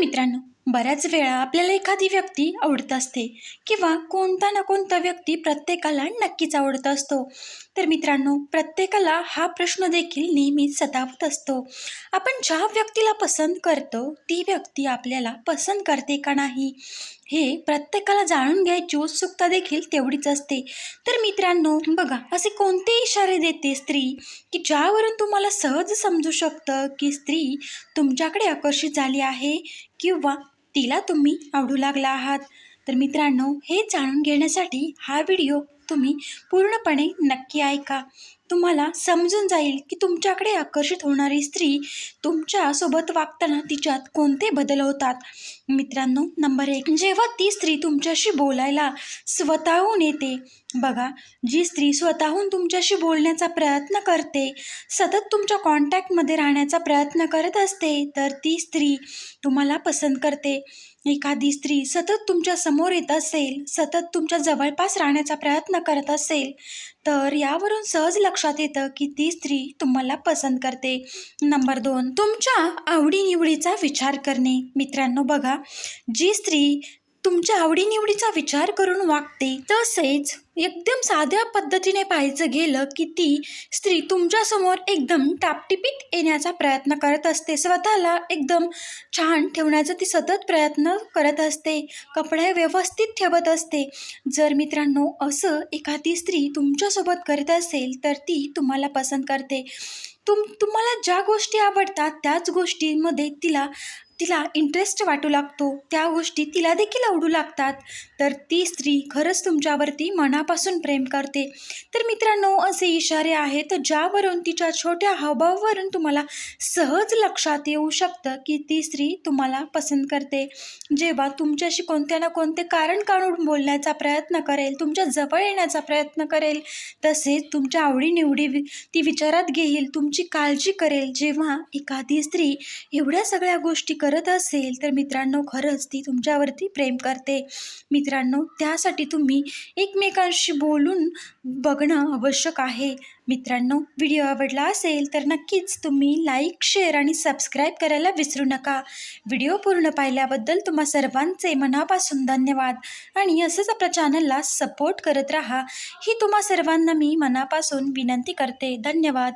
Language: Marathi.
मित्रांनो बऱ्याच वेळा आपल्याला एखादी व्यक्ती आवडत असते किंवा कोणता ना कोणता व्यक्ती प्रत्येकाला नक्कीच आवडत असतो. तर मित्रांनो प्रत्येकाला हा प्रश्न देखील नेहमीच सतावत असतो. आपण ज्या व्यक्तीला पसंत करतो ती व्यक्ती आपल्याला पसंत करते का नाही हे प्रत्येकाला जाणून घ्यायची उत्सुकता देखील तेवढीच असते. तर मित्रांनो बघा असे कोणते इशारे देते स्त्री की ज्यावरून तुम्हाला सहज समजू शकतं की स्त्री तुमच्याकडे आकर्षित झाली आहे किंवा तिला तुम्ही आवडू लागला आहात. तर मित्रांनो हे जाणून घेण्यासाठी हा व्हिडिओ तुम्ही पूर्णपणे नक्की ऐका. तुम्हाला समजून जाईल की तुमच्याकडे आकर्षित होणारी स्त्री तुमच्यासोबत वागताना तिच्यात कोणते बदल होतात. मित्रांनो नंबर एक जेव्हा ती स्त्री तुमच्याशी बोलायला स्वतःहून येते. बघा जी स्त्री स्वतःहून तुमच्याशी बोलण्याचा प्रयत्न करते सतत तुमच्या कॉन्टॅक्टमध्ये राहण्याचा प्रयत्न करत असते तर ती स्त्री तुम्हाला पसंत करते. एखादी स्त्री सतत तुमच्यासमोर येत असेल सतत तुमच्या जवळपास राहण्याचा प्रयत्न करत असेल तर यावरून सहज लक्षात येतं की ती स्त्री तुम्हाला पसंत करते. नंबर दोन तुमच्या आवडीनिवडीचा विचार करणे. मित्रांनो बघा जी स्त्री तुमच्या आवडीनिवडीचा विचार करून वागते. तसेच एकदम साध्या पद्धतीने पाहायचं गेलं की ती स्त्री तुमच्यासमोर एकदम टापटिपीत येण्याचा प्रयत्न करत असते. स्वतःला एकदम छान ठेवण्याचा ती सतत प्रयत्न करत असते. कपडे व्यवस्थित ठेवत असते. जर मित्रांनो असं एखादी स्त्री तुमच्यासोबत करत असेल तर ती तुम्हाला पसंत करते. तुम तुम्हाला ज्या गोष्टी आवडतात त्याच गोष्टींमध्ये तिला तिला इंटरेस्ट वाटू लागतो. त्या गोष्टी तिला देखील आवडू लागतात. तर ती स्त्री खरंच तुमच्यावरती मनापासून प्रेम करते. तर मित्रांनो असे इशारे आहेत ज्यावरून तिच्या छोट्या हावभावावरून तुम्हाला सहज लक्षात येऊ शकतं की ती स्त्री तुम्हाला पसंत करते. जेव्हा तुमच्याशी कोणत्या ना कोणते कारण काढून बोलण्याचा प्रयत्न करेल तुमच्या जवळ येण्याचा प्रयत्न करेल तसेच तुमच्या आवडीनिवडी वि- ती विचारात घेईल तुमची काळजी करेल. जेव्हा एखादी स्त्री एवढ्या सगळ्या गोष्टी कर करत असेल तर मित्रांनो खरंच ती तुमच्यावरती प्रेम करते. मित्रांनो त्यासाठी तुम्ही एकमेकांशी बोलून बघणं आवश्यक आहे. मित्रांनो व्हिडिओ आवडला असेल तर नक्कीच तुम्ही लाईक शेअर आणि सबस्क्राईब करायला विसरू नका. व्हिडिओ पूर्ण पाहिल्याबद्दल तुम्हा सर्वांचे मनापासून धन्यवाद. आणि असंच आपल्या चॅनलला सपोर्ट करत राहा. ही तुम्हा सर्वांना मी मनापासून विनंती करते. धन्यवाद.